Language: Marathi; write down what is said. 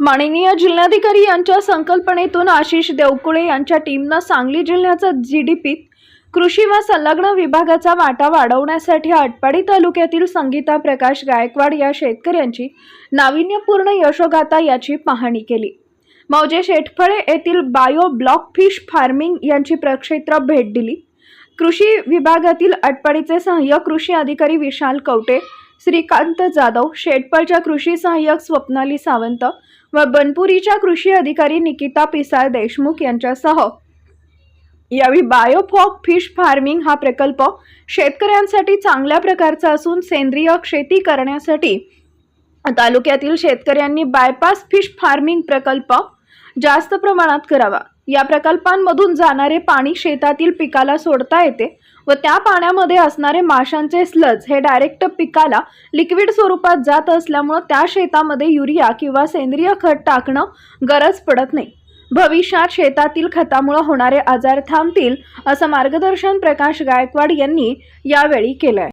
माननीय जिल्हाधिकारी यांच्या संकल्पनेतून आशिष देवकुळे यांच्या टीमनं सांगली जिल्ह्याचा जी डी पीत कृषी व संलग्न विभागाचा वाटा वाढवण्यासाठी आटपाडी तालुक्यातील संगीता प्रकाश गायकवाड या शेतकऱ्यांची नाविन्यपूर्ण यशोगाथा याची पाहणी केली. मौजे शेटफळे येथील बायो ब्लॉक फिश फार्मिंग यांची प्रक्षेत्र भेट दिली. कृषी विभागातील आटपाडीचे सहाय्यक कृषी अधिकारी विशाल कवटे श्रीकांत जाधव शेटपळच्या कृषी सहाय्यक स्वप्नाली सावंत व बनपुरीच्या कृषी अधिकारी निकिता पिसाळ देशमुख यांच्यासह. यावेळी बायोफॉक फिश फार्मिंग हा प्रकल्प शेतकऱ्यांसाठी चांगल्या प्रकारचा असून सेंद्रिय शेती करण्यासाठी तालुक्यातील शेतकऱ्यांनी बायपास फिश फार्मिंग प्रकल्प जास्त प्रमाणात करावा. या प्रकल्पांमधून जाणारे पाणी शेतातील पिकाला सोडता येते व त्या पाण्यामध्ये असणारे माशांचे स्लज हे डायरेक्ट पिकाला लिक्विड स्वरूपात जात असल्यामुळं त्या शेतामध्ये युरिया किंवा सेंद्रिय खत टाकणं गरज पडत नाही. भविष्यात शेतातील खतामुळे होणारे आजार थांबतील असं मार्गदर्शन प्रकाश गायकवाड यांनी यावेळी केलं